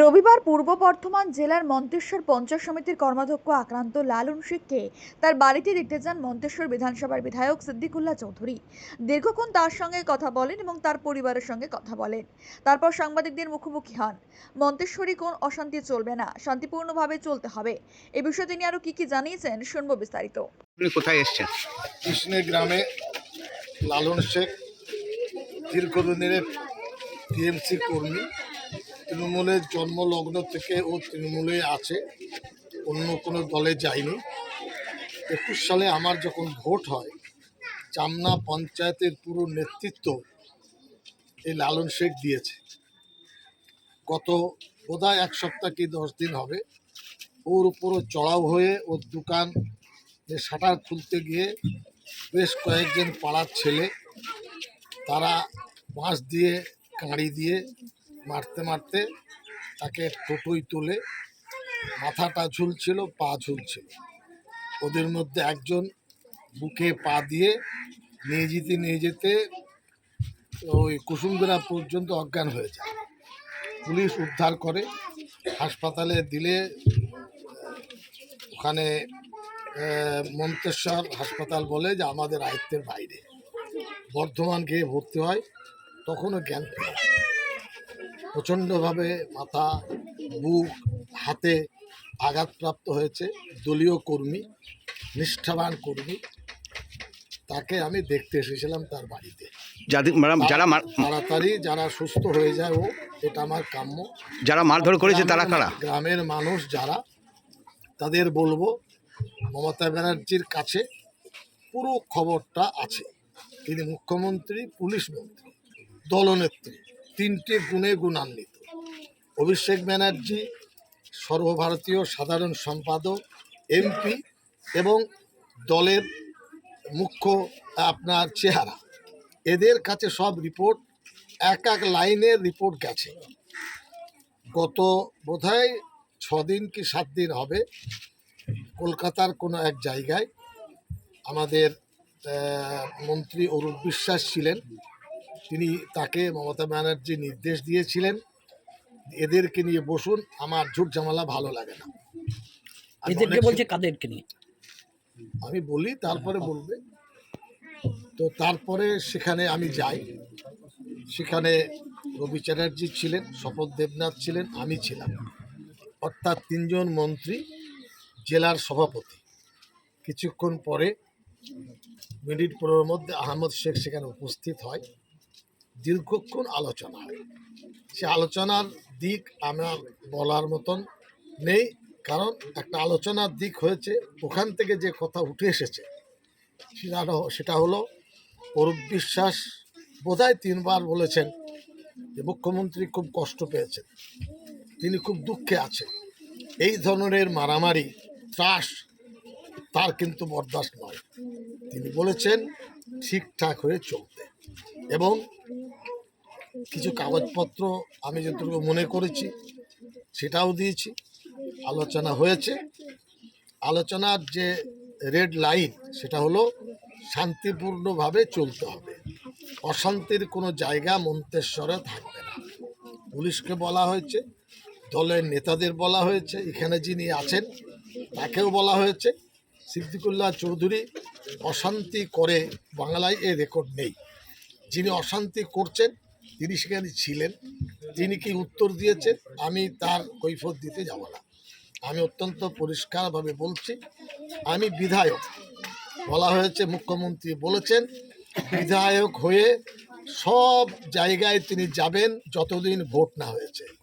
রবিবার পূর্ব বর্ধমান জেলার মন্তেশ্বর পঞ্চায়েত সমিতির কর্মাধ্যক্ষ আক্রান্ত লালন শেখকে তার বাড়িতে দেখতে যান মন্তেশ্বর বিধানসভার বিধায়ক সিদ্দিকুল্লাহ চৌধুরী। দীর্ঘক্ষণ তার সঙ্গে কথা বলেন এবং তার পরিবারের সঙ্গে কথা বলেন। তারপর সাংবাদিকদের মুখোমুখি হন। মন্তেশ্বরী কোন অশান্তি চলবে না শান্তিপূর্ণভাবে চলতে হবে। এ বিষয়ে তিনি আরও কি কি জানিয়েছেন শুনব বিস্তারিত। কোথায় এসছেন? কৃষ্ণের গ্রামে লালন শেখ দীর্ঘদিনের টিএমসি কর্মী। তৃণমূলের জন্মলগ্ন থেকে ও তৃণমূলে আছে, অন্য কোনো দলে যায়নি। একুশ সালে আমার যখন ভোট হয়, চামনা পঞ্চায়েতের পুরো নেতৃত্ব এই লালন শেখ দিয়েছে। গত বোধহয় এক সপ্তাহ কি দশ দিন হবে, ওর উপরও চড়াও হয়ে ওর দোকান শাটার খুলতে গিয়ে বেশ কয়েকজন পাড়ার ছেলে, তারা বাঁশ দিয়ে, কাঁড়ি দিয়ে মারতে মারতে তাকে টোটোই তুলে, মাথাটা ঝুলছিল, পা ঝুলছিল। ওদের মধ্যে একজন বুকে পা দিয়ে নিয়ে যেতে নিয়ে যেতে ওই কুসুমগ্রা পর্যন্ত অজ্ঞান হয়ে যায়। পুলিশ উদ্ধার করে, হাসপাতালে দিলে, ওখানে মন্তেশ্বর হাসপাতাল বলে যে আমাদের আয়ত্তের বাইরে। বর্ধমান গিয়ে ভর্তি হয়, তখনও জ্ঞান ফেরে প্রচণ্ডভাবে মাথা বুক হাতে আঘাতপ্রাপ্ত হয়েছে দলীয় কর্মী নিষ্ঠাবান কর্মী। তাকে আমি দেখতে এসেছিলাম তার বাড়িতে। যাদের যারা তাড়াতাড়ি যারা সুস্থ হয়ে যায় ও এটা আমার কাম্য। যারা মারধর করেছে তারা কারা? গ্রামের মানুষ যারা তাদের বলব মমতা ব্যানার্জির কাছে পুরো খবরটা আছে। তিনি মুখ্যমন্ত্রী পুলিশ মন্ত্রী দলনেত্রী। তিনটে গুণে গুণান্বিত। অভিষেক ব্যানার্জি, সর্বভারতীয় সাধারণ সম্পাদক, এমপি এবং দলের মুখ্য, আপনার চেহারা। এদের কাছে সব রিপোর্ট, এক এক লাইনের রিপোর্ট গেছে। গত বোধহয় দিন কি সাত দিন হবে, কলকাতার কোনো এক জায়গায় আমাদের মন্ত্রী অরূপ বিশ্বাস ছিলেন। তিনি তাকে মমতা ব্যানার্জি নির্দেশ দিয়েছিলেন এদেরকে নিয়ে বসুন আমার ঝুট ঝামেলা ভালো লাগে না। আমি এদেরকে বলছে কাদেরকে নিয়ে? আমি বলি তারপরে বলবে। তো তারপরে সেখানে আমি যাই। সেখানে রবি চ্যাটার্জি ছিলেন শপথ দেবনাথ ছিলেন আমি ছিলাম। অর্থাৎ তিনজন মন্ত্রী জেলার সভাপতি। কিছুক্ষণ পরে মিনিট পনেরোর মধ্যে আহমদ শেখ সেখানে উপস্থিত হয়। দীর্ঘক্ষণ আলোচনা হয়। সে আলোচনার দিক আমার বলার মতন নেই, কারণ একটা আলোচনার দিক হয়েছে, ওখান থেকে যে কথা উঠে এসেছে, সেটা সেটা হলো, অরূপ বিশ্বাস বোধহয় তিনবার বলেছেন যে মুখ্যমন্ত্রী খুব কষ্ট পেয়েছেন, তিনি খুব দুঃখে আছেন। এই ধরনের মারামারি, ত্রাস তার কিন্তু বরদাস্ত নয়। তিনি বলেছেন, ঠিকঠাক হয়ে চলতে। এবং কিছু কাগজপত্র আমি যতটুকু মনে করেছি, সেটাও দিয়েছি। আলোচনা হয়েছে। আলোচনার যে রেড লাইন, সেটা হলো শান্তিপূর্ণভাবে চলতে হবে। অশান্তির কোনো জায়গা মন্তেশ্বরে থাকবে না। পুলিশকে বলা হয়েছে, দলের নেতাদের বলা হয়েছে, এখানে যিনি আছেন, তাকেও বলা হয়েছে। সিদ্দিকুল্লাহ চৌধুরী অশান্তি করে বাংলায় এ রেকর্ড নেই। যিনি অশান্তি করছেন তিনি সেখানে ছিলেন। তিনি কি উত্তর দিয়েছেন? আমি তার কৈফত দিতে যাব না। আমি অত্যন্ত পরিষ্কারভাবে বলছি, আমি বিধায়ক। বলা হয়েছে, মুখ্যমন্ত্রী বলেছেন, বিধায়ক হয়ে সব জায়গায় তিনি যাবেন যতদিন ভোট না হয়েছে।